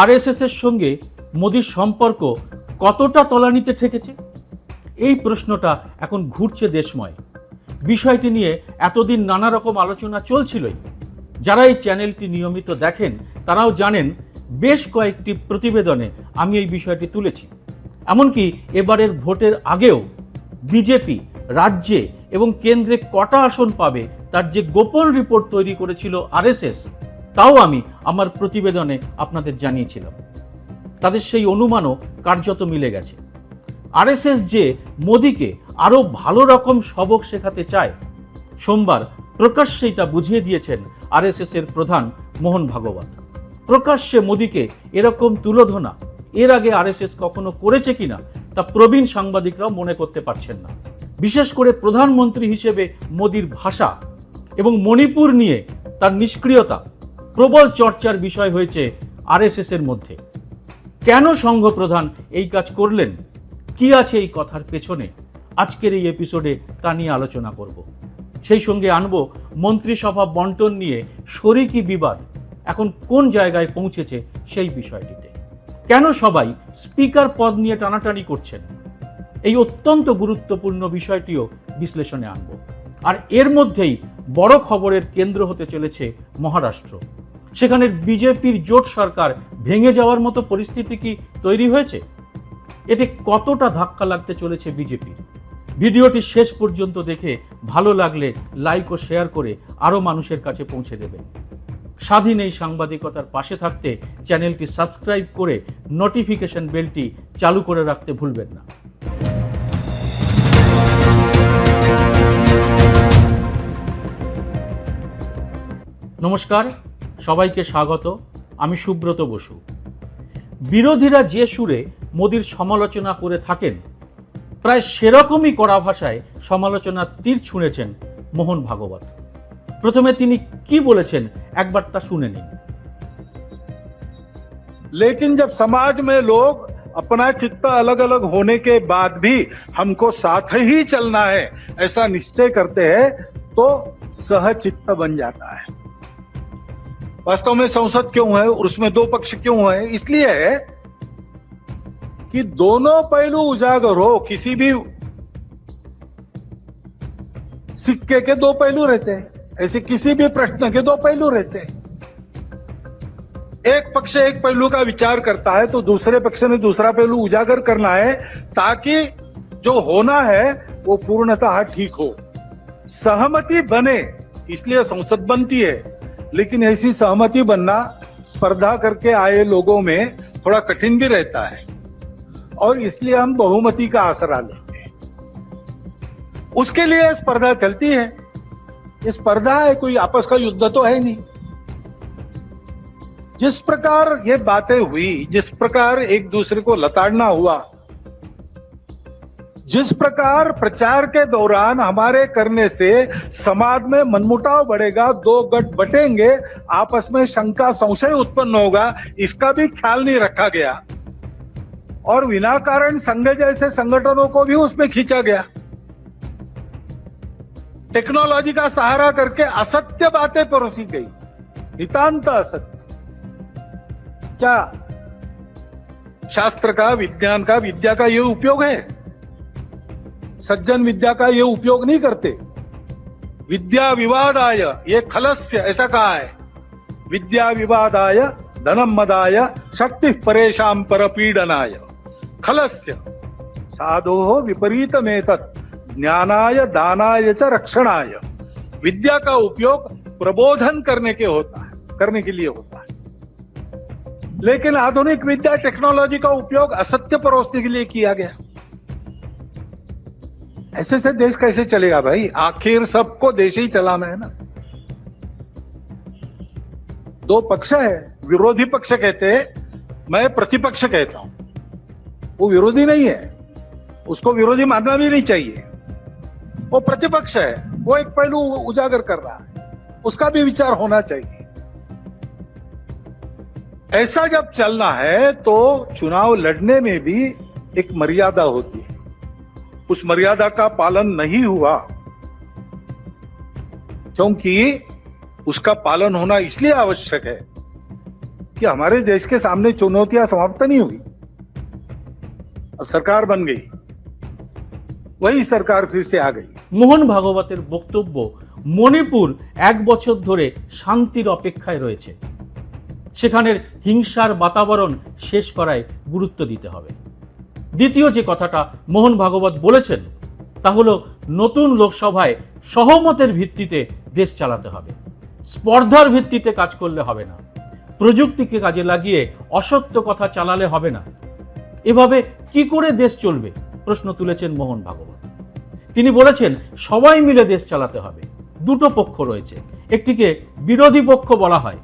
RSS এর সঙ্গে মোদির সম্পর্ক কতটা তলানিতে ঠেকেছে? এই প্রশ্নটা এখন ঘুরছে দেশময়। বিষয়টি নিয়ে এতদিন নানা রকম আলোচনা চলছিলই। যারা এই চ্যানেলটি নিয়মিত দেখেন, তারাও জানেন বেশ কয়েকটি প্রতিবেদনে আমি এই বিষয়টি তুলেছি। এমনকি এবারের ভোটের আগেও বিজেপি রাজ্যে এবং কেন্দ্রে কটা আসন পাবে তার যে গোপন রিপোর্ট তৈরি করেছিল আরএসএস তাও আমি আমার প্রতিবেদনে আপনাদের জানিয়েছিলাম। তাদের সেই অনুমানও কার্যত মিলে গেছে। আরএসএস যে মোদিকে আরও ভালো রকম সবক শেখাতে চায়, সোমবার প্রকাশ্যেই তা বুঝিয়ে দিয়েছেন আরএসএস এর প্রধান মোহন ভাগবত। প্রকাশ্যে মোদিকে এরকম তুলোধনা এর আগে আরএসএস কখনো করেছে কিনা, তা প্রবীণ সাংবাদিকরাও মনে করতে পারছেন না। বিশেষ করে প্রধানমন্ত্রী হিসেবে মোদির ভাষা এবং মণিপুর নিয়ে তার নিষ্ক্রিয়তা প্রবল চর্চার বিষয় হয়েছে আরএসএস এর মধ্যে। কেন সংঘ প্রধান এই কাজ করলেন? কি আছে এই কথার পেছনে? আজকের এই এপিসোডে তা নিয়ে আলোচনা করব। সেই সঙ্গে আনব মন্ত্রিসভা বন্টন নিয়ে শরিকি বিবাদ এখন কোন জায়গায় পৌঁছেছে সেই বিষয়টিতে। কেন সবাই স্পিকার পদ নিয়ে টানাটানি করছেন? এই অত্যন্ত গুরুত্বপূর্ণ বিষয়টিও বিশ্লেষণে আনব। আর এর মধ্যেই বড় খবরের কেন্দ্র হতে চলেছে মহারাষ্ট্র। সেখানের বিজেপির জোট সরকার ভেঙে যাওয়ার মতো পরিস্থিতি কি তৈরি হয়েছে? এতে কতটা ধাক্কা লাগতে চলেছে বিজেপির? ভিডিওটি শেষ পর্যন্ত দেখে ভালো লাগলে লাইক ও শেয়ার করে আরও মানুষের কাছে পৌঁছে দেবেন। স্বাধীন এই সাংবাদিকতার পাশে থাকতে চ্যানেলটি সাবস্ক্রাইব করে নোটিফিকেশন বেলটি চালু করে রাখতে ভুলবেন না। নমস্কার সবাইকে স্বাগত আমি সুব্রত বসু বিরোধীরা যে সুরে মোদির সমালোচনা করে থাকেন প্রায় সেরকমই কড়া ভাষায় সমালোচনার তীর ছুঁড়েছেন মোহন ভাগবত প্রথমে তিনি কি বলেছেন একবার তা শুনে নিন लेकिन जब समाज में लोग अपना चित्त अलग अलग होने के बाद भी हमको साथ ही चलना है ऐसा निश्चय करते हैं तो सहचित्त बन जाता है वास्तव में संसद क्यों है? उसमें दो पक्ष क्यों है? इसलिए है कि दोनों पहलू उजागर हो, किसी भी सिक्के के दो पहलू रहते हैं, ऐसे किसी भी प्रश्न के दो पहलू रहते हैं। एक पक्ष एक पहलू का विचार करता है तो दूसरे पक्ष ने दूसरा पहलू उजागर करना है, ताकि जो होना है, वो पूर्णतः ठीक हो। सहमति बने, इसलिए संसद बनती है। लेकिन ऐसी सहमति बनना, स्पर्धा करके आए लोगों में थोड़ा कठिन भी रहता है। और इसलिए हम बहुमति का आसरा लेते हैं। उसके लिए स्पर्धा चलती है। स्पर्धा है, कोई आपस का युद्ध तो है नहीं। जिस प्रकार ये बातें हुई, जिस प्रकार एक दूसरे को लताड़ना हुआ जिस प्रकार प्रचार के दौरान हमारे करने से समाज में मनमुटाव बढ़ेगा, दो गट बटेंगे, आपस में शंका, संशय उत्पन्न होगा, इसका भी ख्याल नहीं रखा गया। और बिना कारण संघ जैसे संगठनों को भी उसमें खींचा गया। टेक्नोलॉजी का सहारा करके असत्य बातें परोसी गई। नितांत असत्य। क्या शास्त्र का, विज्ञान का, विद्या का ये उपयोग है? सज्जन विद्या का ये उपयोग नहीं करते। विद्या विवाद आय ये खलस्य, ऐसा कहा है। विद्या विवादाय, धनम मदाय, शक्ति परेशान पर पीडनाय। खलस्य, साधो विपरीत में ज्ञानाय, दानाय च रक्षणाय। विद्या का उपयोग प्रबोधन करने के होता है, करने के लिए होता है। लेकिन आधुनिक विद्या टेक्नोलॉजी का उपयोग असत्य परोसने के लिए किया गया। ऐसे से देश कैसे चलेगा भाई? आखिर सबको देश ही चलाना है ना। दो पक्ष है, विरोधी पक्ष कहते मैं प्रतिपक्ष कहता हूँ। वो विरोधी नहीं है, उसको विरोधी मानना भी नहीं चाहिए। वो प्रतिपक्ष है, वो एक पहलू उजागर कर रहा है, उसका भी विचार होना चाहिए। ऐसा जब चलना है तो चुनाव लड़ने में भी एक मर्यादा होती है। उस मर्यादा का पालन नहीं हुआ क्योंकि उसका पालन होना इसलिए आवश्यक है कि हमारे देश के सामने चुनौतियां समाप्त नहीं हुई अब सरकार बन गई वही सरकार फिर से आ गई মোহন ভাগবতের বক্তব্য মণিপুর এক বছর ধরে শান্তির অপেক্ষায় রয়েছে সেখানের হিংসার বাতাবরণ শেষ করায় গুরুত্ব দিতে হবে দ্বিতীয় যে কথাটা মোহন ভাগবত বলেছেন, তা হলো নতুন লোকসভায় সহমতের ভিত্তিতে দেশ চালাতে হবে। স্পর্ধার ভিত্তিতে কাজ করলে হবে না। প্রযুক্তিকে কাজে লাগিয়ে অসত্য কথা চালালে হবে না। এভাবে কি করে দেশ চলবে? প্রশ্ন তুলেছেন মোহন ভাগবত। তিনি বলেছেন, সবাই মিলে দেশ চালাতে হবে। দুটো পক্ষ রয়েছে। একটিকে বিরোধী পক্ষ বলা হয়।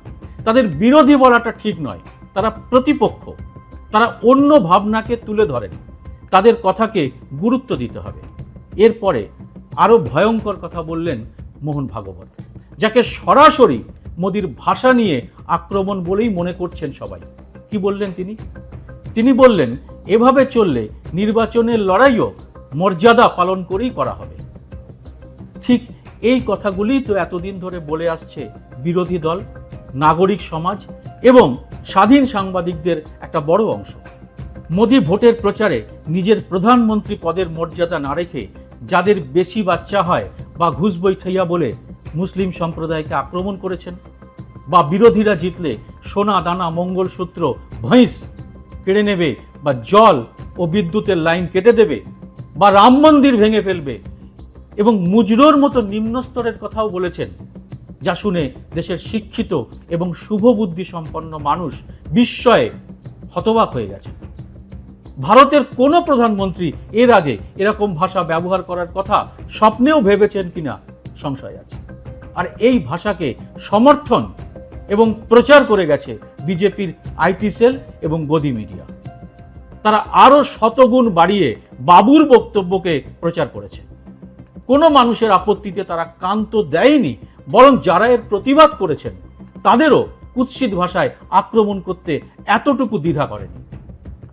তাদের বিরোধী বলাটা ঠিক নয়। তারা প্রতিপক্ষ। তারা অন্য ভাবনাকে তুলে ধরেন। তাদের কথাকে গুরুত্ব দিতে হবে। এরপরে আরও ভয়ঙ্কর কথা বললেন মোহন ভাগবত, যাকে সরাসরি মোদির ভাষা নিয়ে আক্রমণ বলেই মনে করছেন সবাই। কি বললেন তিনি? তিনি বললেন, এভাবে চললে নির্বাচনের লড়াইও মর্যাদা পালন করেই করা হবে। ঠিক এই কথাগুলি তো এতদিন ধরে বলে আসছে বিরোধী দল, নাগরিক সমাজ এবং স্বাধীন সাংবাদিকদের একটা বড় অংশ। মোদি ভোটের প্রচারে নিজের প্রধানমন্ত্রী পদের মর্যাদা না রেখে যাদের বেশি বাচ্চা হয় বা ঘুষ বৈঠাইয়া বলে মুসলিম সম্প্রদায়কে আক্রমণ করেছেন বা বিরোধীরা জিতলে সোনা, দানা, মঙ্গলসূত্র, ভৈঁস কেড়ে নেবে বা জল ও বিদ্যুতের লাইন কেটে দেবে বা রাম মন্দির ভেঙে ফেলবে এবং মুজরোর মতো নিম্নস্তরের কথাও বলেছেন যা শুনে দেশের শিক্ষিত এবং শুভবুদ্ধি সম্পন্ন মানুষ বিস্ময়ে হতবাক হয়ে গেছে। ভারতের কোনো প্রধানমন্ত্রী এর আগে এরকম ভাষা ব্যবহার করার কথা স্বপ্নেও ভেবেছেন কিনা সংশয় আছে। আর এই ভাষাকে সমর্থন এবং প্রচার করে গেছে বিজেপির আইটি সেল এবং গদি মিডিয়া। তারা আরও শতগুণ বাড়িয়ে বাবুর বক্তব্যকে প্রচার করেছে। কোনো মানুষের আপত্তিতে তারা কান্ত দেয়নি বরং যারা এর প্রতিবাদ করেছেন, তাদেরও কুৎসিত ভাষায় আক্রমণ করতে এতটুকু দ্বিধা করেনি।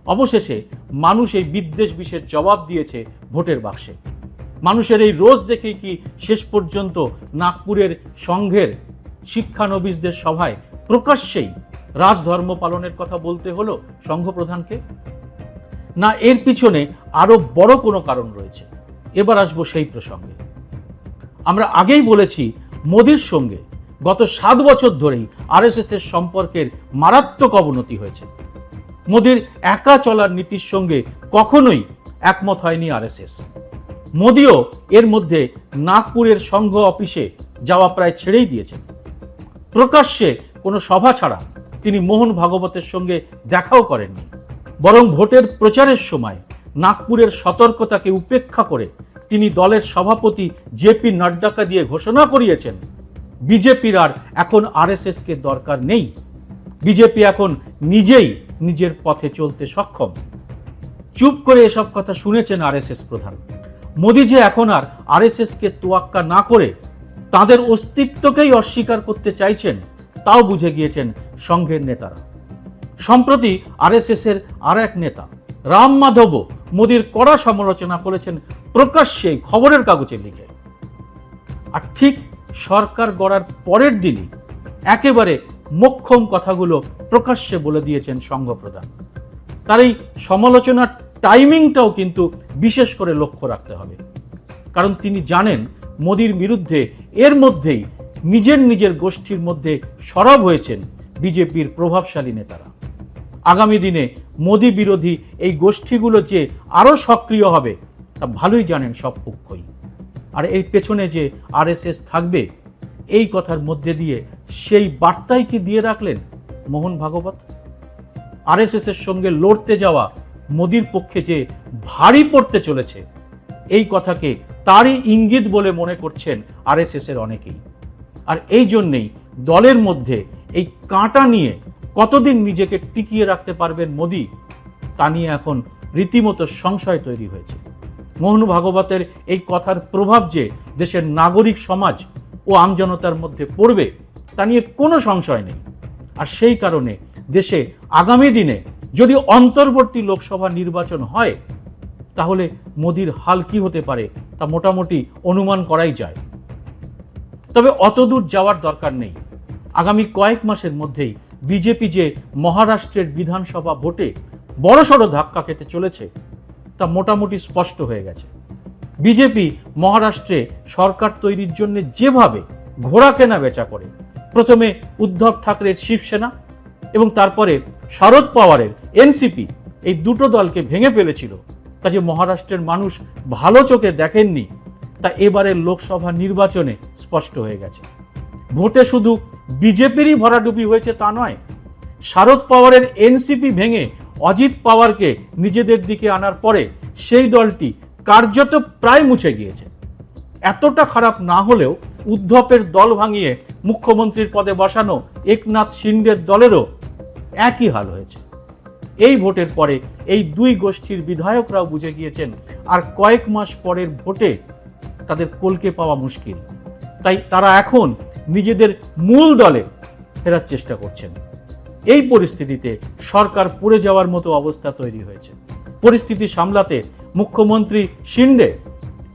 অবশেষে মানুষ এই বিদ্বেষ বিষের জবাব দিয়েছে ভোটের বাক্সে। মানুষের এই রোজ দেখেই কি শেষ পর্যন্ত নাগপুরের সংঘের শিক্ষানবিশদের সভায় প্রকাশ্যেই রাজধর্ম পালনের কথা বলতে হলো সংঘপ্রধানকে? না এর পিছনে আরও বড় কোনো কারণ রয়েছে? এবার আসব সেই প্রসঙ্গে। আমরা আগেই বলেছি মোদির সঙ্গে গত সাত বছর ধরেই আরএসএস এর সম্পর্কের মারাত্মক অবনতি হয়েছে। মোদির একা চলার নীতির সঙ্গে কখনোই একমত হয়নি আরএসএস। মোদিও এর মধ্যে নাগপুরের সংঘ অফিসে যাওয়া প্রায় ছেড়েই দিয়েছেন। প্রকাশ্যে কোনো সভা ছাড়া তিনি মোহন ভাগবতের সঙ্গে দেখাও করেননি। বরং ভোটের প্রচারের সময় নাগপুরের সতর্কতাকে উপেক্ষা করে তিনি দলের সভাপতি জেপি নাড্ডাকে দিয়ে ঘোষণা করিয়েছেন। বিজেপির আর এখন আরএসএসকে দরকার নেই। বিজেপি এখন নিজেই নিজের পথে চলতে সক্ষম। চুপ করে এসব কথা শুনেছেন আরএসএস প্রধান। মোদি যে এখন আর আরএসএসকে তোয়াক্কা না করে তাদের অস্তিত্বকেই অস্বীকার করতে চাইছেন, তাও বুঝে গিয়েছেন সংঘের নেতারা। সম্প্রতি আরএসএস এর আর এক নেতা, রাম মাধবও মোদির কড়া সমালোচনা করেছেন প্রকাশ্যে খবরের কাগজে লিখে। আর ঠিক সরকার গড়ার পরের দিনই একেবারে মোক্ষম কথাগুলো প্রকাশ্যে বলে দিয়েছেন সংঘপ্রধান। তার এই সমালোচনার টাইমিংটাও কিন্তু বিশেষ করে লক্ষ্য রাখতে হবে। কারণ তিনি জানেন মোদির বিরুদ্ধে এর মধ্যেই নিজের নিজের গোষ্ঠীর মধ্যে সরব হয়েছেন বিজেপির প্রভাবশালী নেতারা। আগামী দিনে মোদি বিরোধী এই গোষ্ঠীগুলো যে আরও সক্রিয় হবে, তা ভালোই জানেন সব পক্ষই। আর এর পেছনে যে আরএসএস থাকবে, এই কথার মধ্যে দিয়ে সেই বার্তাই কি দিয়ে রাখলেন মোহন ভাগবত? আরএসএস এর সঙ্গে লড়তে যাওয়া মোদির পক্ষে যে ভারী পড়তে চলেছে, এই কথাকে তারই ইঙ্গিত বলে মনে করছেন আরএসএস এর অনেকেই। আর এই জন্যেই দলের মধ্যে এই কাঁটা নিয়ে কতদিন নিজেকে টিকিয়ে রাখতে পারবেন মোদি, তা নিয়ে এখন রীতিমতো সংশয় তৈরি হয়েছে। মোহন ভাগবতের এই কথার প্রভাব যে দেশের নাগরিক সমাজ ও আমজনতার মধ্যে পড়বে, তা নিয়ে কোনো সংশয় নেই। আর সেই কারণে দেশে আগামী দিনে যদি অন্তর্বর্তী লোকসভা নির্বাচন হয়, তাহলে মোদির হাল কি হতে পারে, তা মোটামুটি অনুমান করাই যায়। তবে অত দূর যাওয়ার দরকার নেই। আগামী কয়েক মাসের মধ্যেই বিজেপি যে মহারাষ্ট্রের বিধানসভা ভোটে বড় বড়সড় ধাক্কা খেতে চলেছে, তা মোটামুটি স্পষ্ট হয়ে গেছে। বিজেপি মহারাষ্ট্রে সরকার তৈরির জন্য যেভাবে ঘোড়া কেনা বেচা করে, প্রথমে উদ্ধব ঠাকরের শিবসেনা এবং তারপরে শারদ পাওয়ারের এনসিপি এই দুটো দলকে ভেঙে ফেলেছিল, তা যে মহারাষ্ট্রের মানুষ ভালো চোখে দেখেননি, তা এবারের লোকসভা নির্বাচনে স্পষ্ট হয়ে গেছে। ভোটে শুধু বিজেপিরই ভরাডুবি হয়েছে তা নয়। শারদ পাওয়ারের এনসিপি ভেঙে অজিত পাওয়ারকে নিজেদের দিকে আনার পরে সেই দলটি কার্যত প্রায় মুছে গিয়েছে। এতটা খারাপ না হলেও উদ্ধবের দল ভাঙিয়ে মুখ্যমন্ত্রীর পদে বসানো একনাথ শিন্ডের দলেরও একই হাল হয়েছে। এই ভোটের পরে এই দুই গোষ্ঠীর বিধায়করাও বুঝে গিয়েছেন, আর কয়েক মাস পরের ভোটে তাদের কলকে পাওয়া মুশকিল। তাই তারা এখন নিজেদের মূল দলে ফেরার চেষ্টা করছেন। এই পরিস্থিতিতে সরকার পড়ে যাওয়ার মতো অবস্থা তৈরি হয়েছে। পরিস্থিতি সামলাতে মুখ্যমন্ত্রী শিন্ডে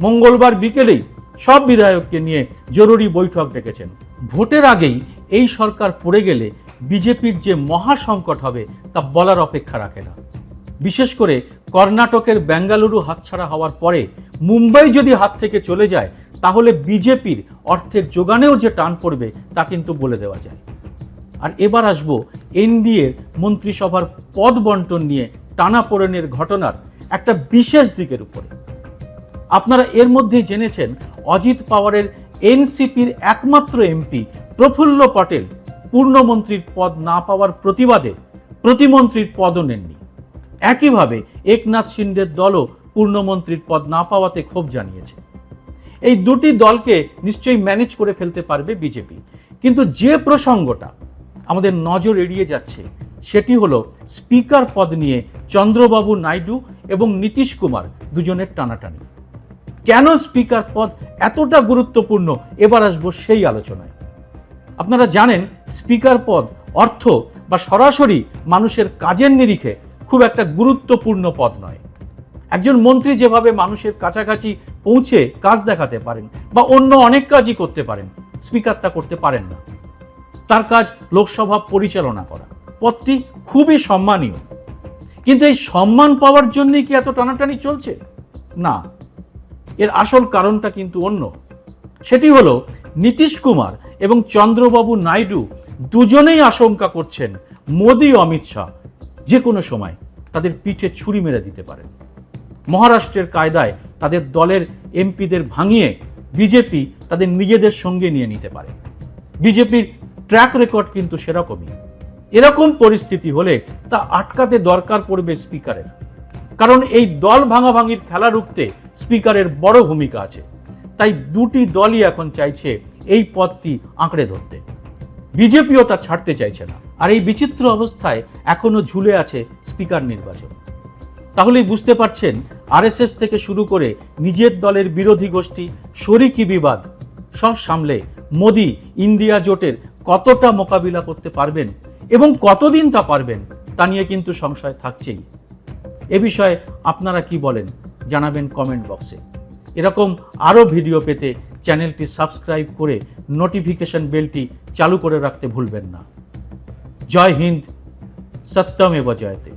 মঙ্গলবার বিকেলেই সব বিধায়ককে নিয়ে জরুরি বৈঠক ডেকেছেন। ভোটের আগেই এই সরকার পড়ে গেলে বিজেপির যে মহা সংকট হবে তা বলার অপেক্ষা রাখে না। বিশেষ করে কর্ণাটকের বেঙ্গালুরু হাতছাড়া হওয়ার পরে মুম্বাই যদি হাত থেকে চলে যায় তাহলে বিজেপির অর্থের যোগানেও যে টান পড়বে তা কিন্তু বলে দেওয়া যায়। আর এবার আসব এনডিএর মন্ত্রিসভার পদ বন্টন নিয়ে টানাপোড়েনের ঘটনার একটা বিশেষ দিকের উপরে। আপনারা এর মধ্যেই জেনেছেন অজিত পাওয়ারের এনসিপির একমাত্র এমপি প্রফুল্ল পটেল পূর্ণমন্ত্রীর পদ না পাওয়ার প্রতিবাদে প্রতিমন্ত্রীর পদও নেননি। একইভাবে একনাথ শিন্ডের দলও পূর্ণমন্ত্রীর পদ না পাওয়াতে ক্ষোভ জানিয়েছে। এই দুটি দলকে নিশ্চয়ই ম্যানেজ করে ফেলতে পারবে বিজেপি কিন্তু যে প্রসঙ্গটা আমাদের নজর এড়িয়ে যাচ্ছে, সেটি হলো স্পিকার পদ নিয়ে চন্দ্রবাবু নাইডু এবং নীতিশ কুমার দুজনের টানাটানি। কেন স্পিকার পদ এতটা গুরুত্বপূর্ণ? এবার আসব সেই আলোচনায়। আপনারা জানেন স্পিকার পদ অর্থ বা সরাসরি মানুষের কাজের নিরিখে খুব একটা গুরুত্বপূর্ণ পদ নয়। একজন মন্ত্রী যেভাবে মানুষের কাছাকাছি পৌঁছে কাজ দেখাতে পারেন বা অন্য অনেক কাজই করতে পারেন, স্পিকার তা করতে পারেন না। তার কাজ লোকসভা পরিচালনা করা। পদটি খুবই সম্মানীয়। কিন্তু এই সম্মান পাওয়ার জন্যই কি এত টানাটানি চলছে? না। এর আসল কারণটা কিন্তু অন্য। সেটি হলো নীতিশ কুমার এবং চন্দ্রবাবু নাইডু দুজনেই আশঙ্কা করছেন, মোদী অমিত শাহ যে কোনো সময় তাদের পিঠে ছুরি মেরে দিতে পারেন। মহারাষ্ট্রের কায়দায় তাদের দলের এমপিদের ভাঙিয়ে বিজেপি তাদের নিজেদের সঙ্গে নিয়ে নিতে পারে। বিজেপির ট্র্যাক রেকর্ড কিন্তু সেরকমই। এরকম পরিস্থিতি হলে তা আটকাতে দরকার পড়বে স্পিকারের। কারণ এই দল ভাঙাভাঙির খেলা রুখতে স্পিকারের বড় ভূমিকা আছে। তাই দুটি দলই এখন চাইছে এই পদটি আঁকড়ে ধরতে। বিজেপিও তা ছাড়তে চাইছে না। আর এই বিচিত্র অবস্থায় এখনও ঝুলে আছে স্পিকার নির্বাচন। তাহলেই বুঝতে পারছেন, আরএসএস থেকে শুরু করে নিজের দলের বিরোধী গোষ্ঠী, শরিকি বিবাদ, সব সামলে মোদি ইন্ডিয়া জোটের কতটা মোকাবিলা করতে পারবেন এবং কতদিন তা পারবেন, তা নিয়ে কিন্তু সংশয় থাকছেই। এ বিষয়ে আপনারা কি বলেন, জানাবেন কমেন্ট বক্সে। এরকম আরও ভিডিও পেতে চ্যানেলটি সাবস্ক্রাইব করে নোটিফিকেশন বেলটি চালু করে রাখতে ভুলবেন না। জয় হিন্দ, সত্যমেব জয়তে।